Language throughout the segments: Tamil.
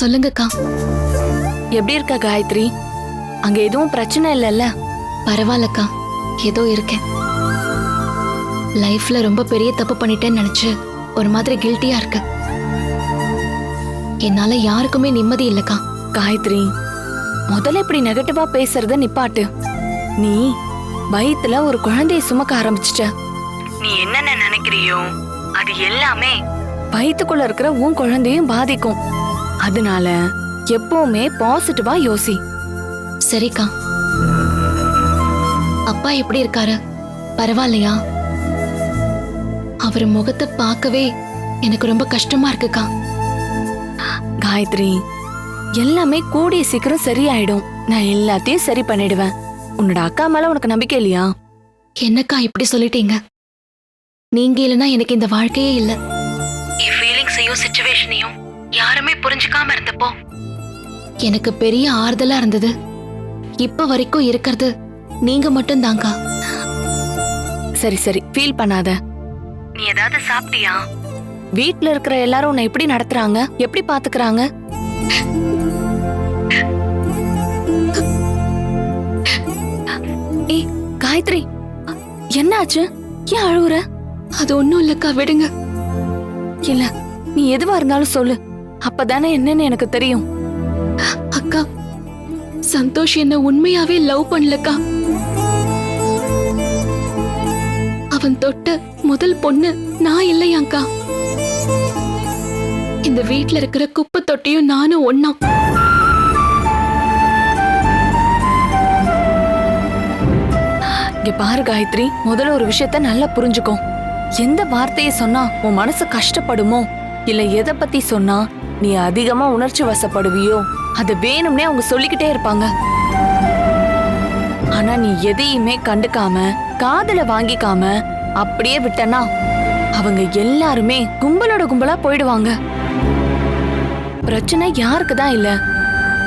சொல்லுங்கக்கா. எப்படி இருக்க காயத்ரி? அங்க எதுவும் பிரச்சனை இல்லைல்ல? பரவாயில்லக்கா. ஏதோ இருக்கேன். லைஃப்ல ரொம்ப பெரிய தப்பு பண்ணிட்டேன்னு நினைச்சு ஒரு மாதிரி கில்ட்டியா இருக்கு. என்னால யாருக்குமே நிம்மதி இல்லக்கா. காயத்ரி முதல்ல இப்படி நெகட்டிவா பேசுறத நிப்பாட்டு. நீ வயித்துல ஒரு குழந்தைய சுமக்க ஆரம்பிச்சிட்ட. நீ என்னென்ன நினைக்கிறியோ அது எல்லாமே வயித்துக்குள்ள இருக்கிற உன் குழந்தையும் பாதிக்கும். அதனால எப்பவுமே பாசிட்டிவா யோசி. சரிக்கா. அப்பா எப்படி இருக்காரு? பரவாயில்லையா? அவர் முகத்தை பார்க்கவே எனக்கு ரொம்ப கஷ்டமா இருக்குக்கா. காயத்ரி எல்லாமே கூடிய சீக்கிரம் சரியாயிடும். நான் எல்லாத்தையும் சரி பண்ணிடுவேன். உன்னோட அக்கா மேல உனக்கு நம்பிக்கை இல்லையா? என்னக்கா இப்படி சொல்லிட்டீங்க? நீங்க இல்லைன்னா எனக்கு இந்த வாழ்க்கையே இல்ல. என் ஃபீலிங்ஸையும் சுச்சுவேஷனையும் யாருமே புரிஞ்சுக்காம இருந்தப்போ. எனக்கு பெரிய ஆறுதலா இருந்தது. இப்ப வரைக்கும் இருக்கிறது நீங்க மட்டும்தான்க்கா. சரி சரி. ஃபீல் பண்ணாத. நீ ஏதாவது சாப்பிட்டியா? வீட்ல இருக்கிற எல்லாரும் உன்னை எப்படி நடத்துறாங்க? எப்படி பாத்துக்கறாங்க? ஏய் காயத்ரி என்னாச்சு? ஏன் அழுவுற? அது ஒண்ணும் இல்லக்கா விடுங்க. இல்ல நீ எதுவா இருந்தாலும் சொல்லு. அப்பதானே என்னன்னு எனக்கு தெரியும். அக்கா சந்தோஷ் என்ன உண்மையாவே லவ் பண்ணலக்கா. அவன் தொட்ட முதல் பொண்ணு நான் இல்லையாக்கா இந்த வீட்ல இருக்கிற குப்பை தொட்டியும் நானும் ஒண்ணா. இங்க பாரு காயத்ரி முதல்ல ஒரு விஷயத்த நல்லா புரிஞ்சுக்கோ. எந்த வார்த்தையை சொன்னா உன் மனசு கஷ்டப்படுமோ? இல்ல எதை பத்தி சொன்னா? நீ அதிகமா உணர்ச்சி வசப்படுவியோ? அது வேணும்னே அவங்க சொல்லிக்கிட்டே இருப்பாங்க. ஆனா நீ எதையுமே கண்டுக்காம காதல வாங்கிக்காம அப்படியே விட்டனா அவங்க எல்லாருமே கும்பலோட கும்பலா போயிடுவாங்க. பிரச்சனை யாருக்கு தான் இல்ல.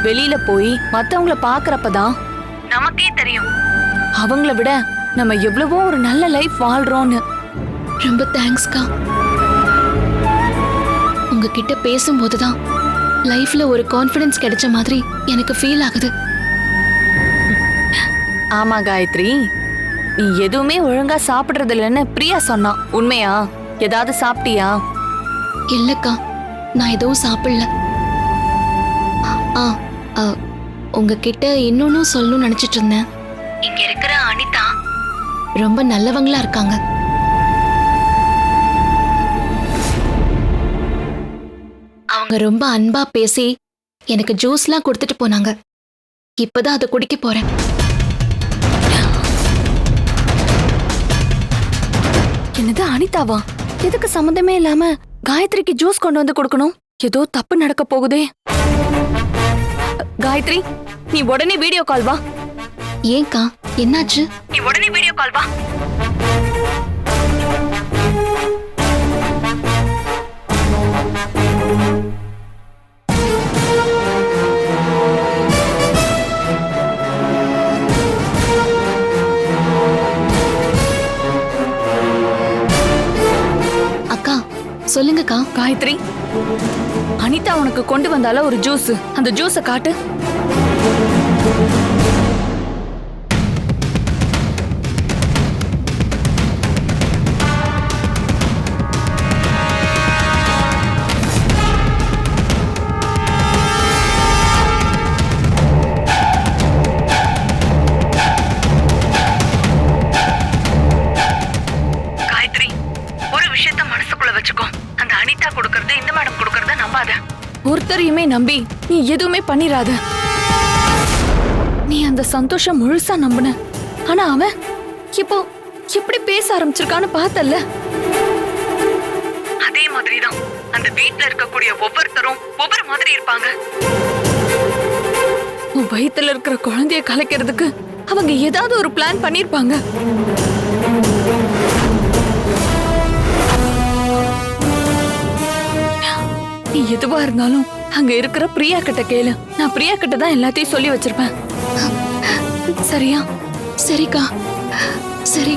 வெளியில போய் மத்தவங்கள பாக்குறப்பதான் நமக்கே தெரியும். அவங்கள விட நம்ம எவ்வளவோ ஒரு நல்ல லைஃப் வாழ்றோம்னு. ரொம்ப தேங்க்ஸ்க்கா உங்ககிட்ட பேசும்போதுதான் லைஃப்ல ஒரு கான்ஃபிடன்ஸ் கிடைச்ச மாதிரி எனக்கு ஃபீல் ஆகுது. ஆமா காயத்ரி. நீ எதுவுமே ஒழுங்கா சாப்பிடுறது இல்லைன்னு பிரியா சொன்னா உண்மையா? ஏதாவது சாப்பிட்டியா? இல்லக்கா நான் எதுவும் சாப்பிடல. ஆ ஆ, உங்ககிட்ட இன்னொன்னும் சொல்லணும்னு நினைச்சிட்டு இருந்தேன். இங்க இருக்கிற அனிதா ரொம்ப நல்லவங்களா இருக்காங்க. அவங்க ரொம்ப அன்பா பேசி எனக்கு ஜூஸ்லாம் கொடுத்துட்டு போனாங்க. இப்பதான் அதை குடிக்க போறேன். என்னது அனிதாவா? எதுக்கு சம்மந்தமே இல்லாம காயத்ரிக்கு ஜூஸ் கொண்டு வந்து கொடுக்கணும்? ஏதோ தப்பு நடக்க போகுதே. காயத்ரி நீ உடனே வீடியோ கால் வா. ஏன்க்கா என்னாச்சு? நீ உடனே வீடியோ கால் வா. சொல்லுங்கக்கா. காயத்ரி அனிதா உனக்கு கொண்டு வந்தால ஒரு ஜூஸ். அந்த ஜூஸை காட்டு. விஷயத்த மனசுக்குள்ள வச்சுக்கோ. அந்த அனிதா கொடுக்கறது இந்த மேடம் கொடுக்கறத நம்பாத. ஒருத்தரையுமே நம்பி நீ எதுவுமே பண்ணிராத. நீ அந்த சந்தோஷம் முழுசா நம்புன. ஆனா அவன் இப்போ எப்படி பேச ஆரம்பிச்சிருக்கான்னு பார்த்தல்ல. அதே மாதிரிதான். அந்த வீட்ல இருக்கக்கூடிய ஒவ்வொருத்தரும் ஒவ்வொரு மாதிரி இருப்பாங்க. உன் வயித்துல இருக்கிற குழந்தைய கலைக்கிறதுக்கு அவங்க ஏதாவது ஒரு பிளான் பண்ணிருப்பாங்க. எதுவா இருந்தாலும் அங்க இருக்கிற பிரியா கிட்ட கேளு. நான் பிரியா கிட்ட தான் எல்லாத்தையும் சொல்லி வச்சிருப்பேன். சரியா? சரிக்கா. சரி.